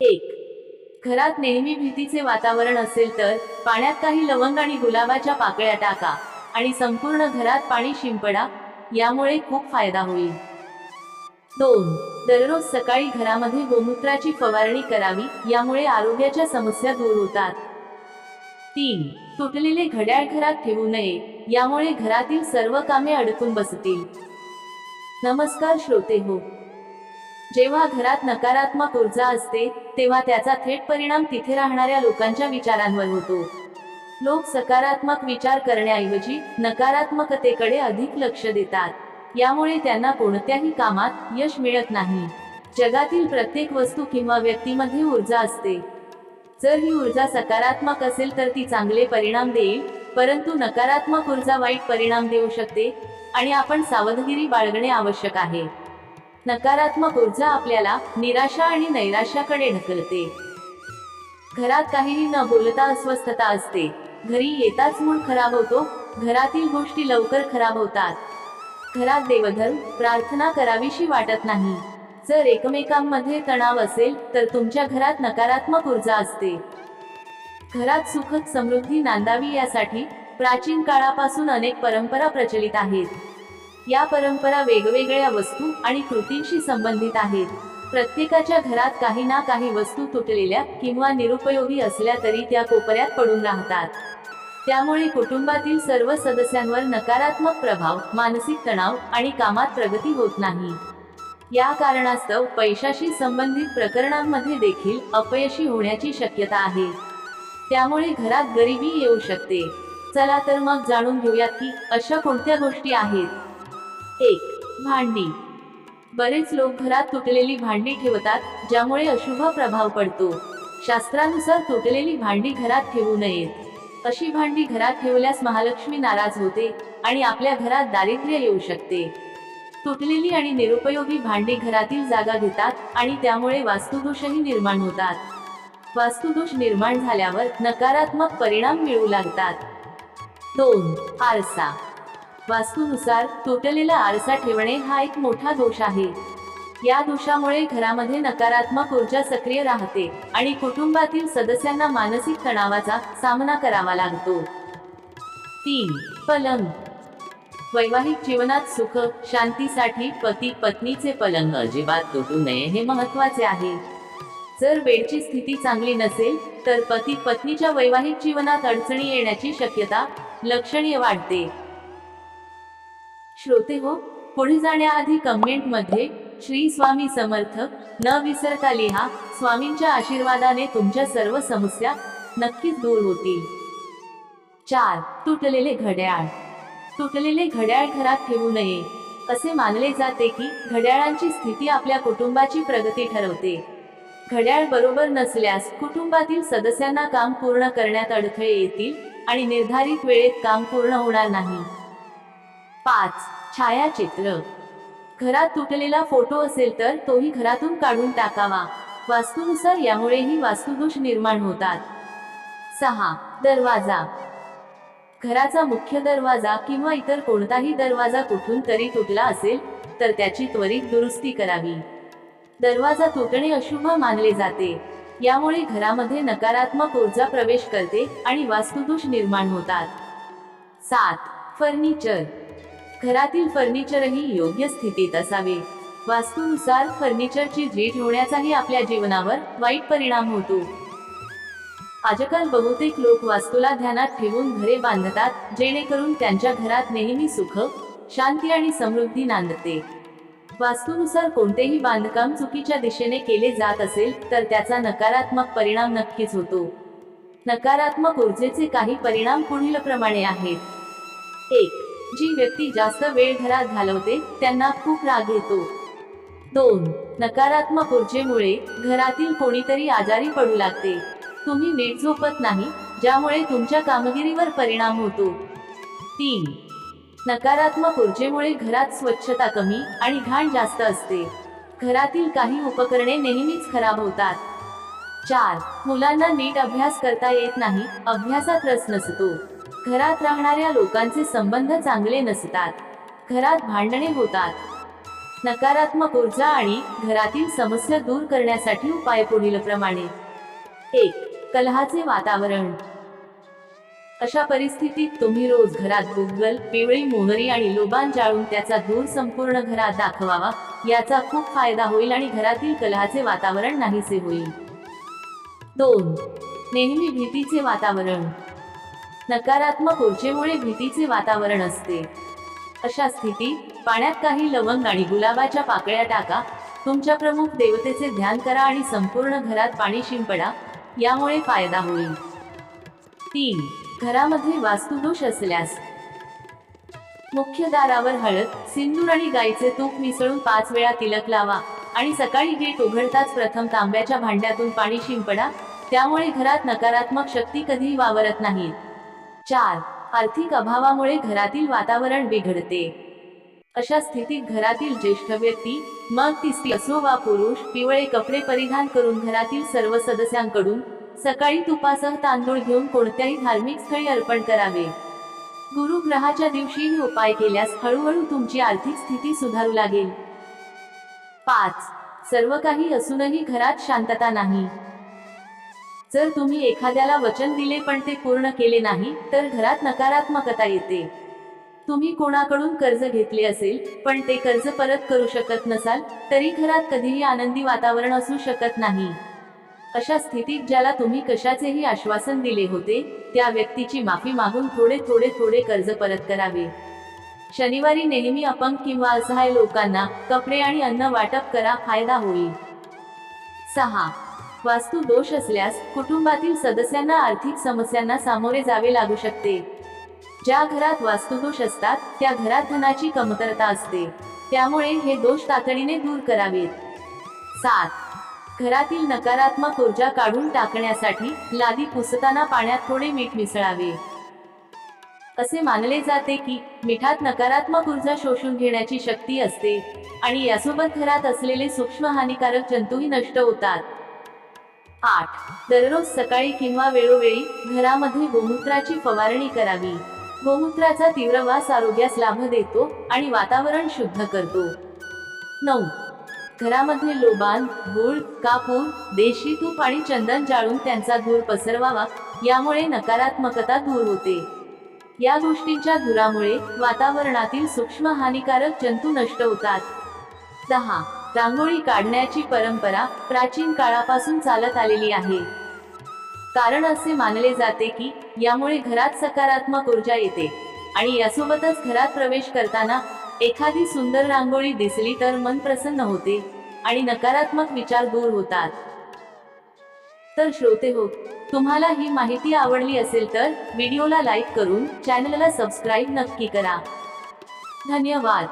एक. घरात नेहमी भीतीचे वातावरण असेल तर पाण्यात काही लवंग आणि गुलाबाच्या पाकळ्या टाका आणि संपूर्ण घरात पाणी शिंपडा यामुळे खूप फायदा होईल. दोन. दररोज सकाळी घरामध्ये गोमूत्राची फवारणी करावी यामुळे आरोग्याच्या समस्या दूर होतात. तीन. तुटलेले घड्याळ घरात ठेवू नये यामुळे घरातील सर्व कामे अडकून बसतील. नमस्कार श्रोते हो. जेव्हा घरात नकारात्मक ऊर्जा असते तेव्हा त्याचा थेट परिणाम तिथे राहणाऱ्या लोकांच्या विचारांवर होतो. लोक सकारात्मक विचार करण्याऐवजी नकारात्मकतेकडे अधिक लक्ष देतात. यामुळे त्यांना कोणत्याही कामात यश मिळत नाही. जगातील प्रत्येक वस्तू किंवा व्यक्तीमध्ये ऊर्जा असते. जर ही ऊर्जा सकारात्मक असेल तर ती चांगले परिणाम देईल परंतु नकारात्मक ऊर्जा वाईट परिणाम देऊ शकते आणि आपण सावधगिरी बाळगणे आवश्यक आहे. नकारात्मक ऊर्जा आपल्याला निराशा आणि नैराश्याकडे ढकलते. घरात काहीही न बोलता अस्वस्थता असते. घरी येताच मूड खराब होतो घरातील गोष्टी लवकर खराब होतात. घरात देवधर्म प्रार्थना करावीशी वाटत नाही. जर एकमेकांमध्ये तणाव असेल तर तुमच्या घरात नकारात्मक ऊर्जा असते. घरात सुखद समृद्धी नांदावी यासाठी प्राचीन काळापासून अनेक परंपरा प्रचलित आहेत. या परंपरा वेगवेगळ्या वस्तू आणि कृतींशी संबंधित आहेत. प्रत्येकाच्या घरात काही ना काही वस्तू तुटलेल्या किंवा निरुपयोगी असल्या तरी त्या कोपऱ्यात पडून राहतात. त्यामुळे कुटुंबातील सर्व सदस्यांवर नकारात्मक प्रभाव मानसिक तणाव आणि कामात प्रगती होत नाही. या कारणास्तव पैशाशी संबंधित प्रकरणांमध्ये देखील अपयशी होण्याची शक्यता आहे. त्यामुळे घरात गरिबी येऊ शकते. चला तर मग जाणून घेऊयात की अशा कोणत्या गोष्टी आहेत. एक भांडी. बरेच लोक घरात तुटलेली भांडी ठेवतात ज्यामुळे अशुभ प्रभाव पडतो. शास्त्रानुसार तुटलेली भांडी घरात ठेवू नयेत. अशी भांडी घरात ठेवल्यास महालक्ष्मी नाराज होते आणि आपल्या घरात दारिद्र्य येऊ शकते. तुटलेली आणि निरुपयोगी भांडी घरातील जागा घेतात आणि त्यामुळे वास्तुदोषही निर्माण होतात. वास्तुदोष निर्माण झाल्यावर नकारात्मक परिणाम मिळू लागतात. दोन आरसा. वास्तूनुसार तुटलेला आरसा ठेवणे हा एक मोठा दोष आहे. या दोषामुळे घरामध्ये नकारात्मक ऊर्जा सक्रिय राहते आणि कुटुंबातील सदस्यांना मानसिक तणावाचा सामना करावा लागतो. तीन पलंग. वैवाहिक जीवनात सुख शांतीसाठी पती पत्नीचे पलंग अजिबात तुटू नये हे महत्त्वाचे आहे. जर बेडची स्थिती चांगली नसेल तर पती पत्नीच्या वैवाहिक जीवनात अडचणी येण्याची शक्यता लक्षणीय वाढते श्रोते हो पुढे जाण्याआधी कमेंटमध्ये श्री स्वामी समर्थ न विसरता लिहा. स्वामींच्या आशीर्वादाने तुमच्या सर्व समस्या नक्कीच दूर होतील. चार तुटलेले घड्याळ. तुटलेले घड्याळ घरात ठेवू नये. असे मानले जाते की घड्याळांची स्थिती आपल्या कुटुंबाची प्रगती ठरवते. घड्याळ बरोबर नसल्यास कुटुंबातील सदस्यांना काम पूर्ण करण्यात अडथळे येतील आणि निर्धारित वेळेत काम पूर्ण होणार नाही. पाच. छायाचित्र. घरात तुटलेला फोटो असेल तर तोही घरातून काढून टाकावा. वास्तूनुसार यामुळेही वास्तुदोष निर्माण होतात. सहा. दरवाजा. घराचा मुख्य दरवाजा किंवा इतर कोणताही दरवाजा कुठून तरी तुटला असेल तर त्याची त्वरित दुरुस्ती करावी. दरवाजा तुटणे अशुभ मानले जाते. यामुळे घरामध्ये नकारात्मक ऊर्जा प्रवेश करते आणि वास्तुदोष निर्माण होतात. सात. फर्निचर. घरातील फर्निचरही योग्य स्थितीत असावे. वास्तूनुसार फर्निचरची झेट होण्याचाही आपल्या जीवनावर वाईट परिणाम होतो. आजकाल बहुतेक लोक वास्तूला ध्यानात ठेवून घरे बांधतात जेणेकरून त्यांच्या घरात नेहमी सुख शांती आणि समृद्धी नांदते. वास्तूनुसार कोणतेही बांधकाम चुकीच्या दिशेने केले जात असेल तर त्याचा नकारात्मक परिणाम नक्कीच होतो. नकारात्मक ऊर्जेचे काही परिणाम पुढील प्रमाणे आहेत. एक जी व्यक्ती जास्त वेळ घरात घालवते त्यांना खूप राग येतो. दोन नकारात्मक ऊर्जेमुळे घरातील कोणीतरी आजारी पडू लागते. तुम्ही नीट झोपत नाही ज्यामुळे तुमच्या कामगिरीवर परिणाम होतो. तीन नकारात्मक ऊर्जेमुळे घरात स्वच्छता कमी आणि घाण जास्त असते. घरातील काही उपकरणे नेहमीच खराब होतात. चार मुलांना नीट अभ्यास करता येत नाही अभ्यासात रस नसतो. घरात राहणाऱ्या लोकांचे संबंध चांगले नसतात. घरात भांडणे होतात. नकारात्मक ऊर्जा आणि घरातील समस्या दूर करण्यासाठी उपाय पुढील प्रमाणे. एक कलहाचे वातावरण. अशा परिस्थितीत तुम्ही रोज घरात गुगल पिवळी मोहरी आणि लोबान जाळून त्याचा धूर संपूर्ण घरात दाखवावा याचा खूप फायदा होईल आणि घरातील कलहाचे वातावरण नाहीसे होईल. दोन नेहमी भीतीचे वातावरण. नकारात्मक ऊर्जेमुळे भीतीचे वातावरण असते. अशा स्थितीत पाण्यात काही लवंग आणि गुलाबाच्या पाकळ्या टाका. तुमच्या प्रमुख देवतेचे ध्यान करा आणि संपूर्ण घरात पाणी शिंपडा. यामुळे फायदा होईल. तीन घरामध्ये वास्तुदोष असल्यास. मुख्य दारावर हळद सिंदूर आणि गाईचे तूप मिसळून पाच वेळा तिलक लावा आणि सकाळी गेट उघडताच प्रथम तांब्याच्या भांड्यातून पाणी शिंपडा. त्यामुळे घरात नकारात्मक शक्ती कधीही वावरत नाही. चार आर्थिक अभावामुळे घरातील वातावरण बिघडते. अशा स्थितीत घरातील ज्येष्ठ व्यक्ती मग ती स्त्री असो वा पुरुष पिवळे कपडे परिधान करून घरातील सर्व सदस्यांकडून सकाळी तुपासह तांदूळ घेऊन कोणत्याही धार्मिक स्थळी अर्पण करावे. गुरुग्रहाच्या दिवशी हे उपाय केल्यास हळूहळू तुमची आर्थिक स्थिती सुधारू लागेल. पाच सर्व काही असूनही घरात शांतता नाही. जर तुम्ही एखाद्याला वचन दिले पण ते पूर्ण केले नाही तर घरात नकारात्मकता येते. तुम्ही कोणाकडून कर्ज घेतले असेल पण ते कर्ज परत करू शकत नसाल तरी घरात कधीही आनंदी वातावरण असू शकत नाही. अशा स्थितीत ज्याला तुम्ही कशाचेही आश्वासन दिले होते त्या व्यक्तीची माफी मागून थोडे थोडे थोडे कर्ज परत करावे. शनिवारी नेहमी अपंग किंवा असहाय लोकांना कपडे आणि अन्न वाटप करा फायदा होईल. सहा. वास्तू दोष असल्यास कुटुंबातील सदस्यांना आर्थिक समस्यांना सामोरे जावे लागू शकते. ज्या घरात वास्तुदोष असतात त्या घरात धनाची कमतरता असते. त्यामुळे हे दोष तातडीने दूर करावेत. सात. घरातील नकारात्मक ऊर्जा काढून टाकण्यासाठी लादी पुसताना पाण्यात थोडे मीठ मिसळावे. असे मानले जाते की मिठात नकारात्मक ऊर्जा शोषून घेण्याची शक्ती असते आणि यासोबत घरात असलेले सूक्ष्म हानिकारक जंतूही नष्ट होतात. आठ. दररोज सकाळी किंवा वेळोवेळी घरामध्ये गोमूत्राची फवारणी करावी. गोमूत्राचा तीव्र वास आरोग्यास लाभ देतो आणि वातावरण शुद्ध करतो. नऊ. घरामध्ये लोबान गुळ कापूर देशी तूप आणि चंदन जाळून त्यांचा धूर पसरवावा यामुळे नकारात्मकता दूर होते. या गोष्टींच्या धुरामुळे वातावरणातील सूक्ष्म हानिकारक जंतू नष्ट होतात. दहा. रांगोळी काढण्याची परंपरा प्राचीन काळापासून चालत आलेली आहे. कारण असे मानले जाते की यामुळे घरात सकारात्मक ऊर्जा येते. आणि यासोबतच घरात प्रवेश करताना एखादी सुंदर रांगोळी दिसली तर मन प्रसन्न होते आणि नकारात्मक विचार दूर होतात. तर श्रोते हो तुम्हाला ही माहिती आवडली असेल तर व्हिडिओला लाईक करून चॅनलला सबस्क्राईब नक्की करा. धन्यवाद.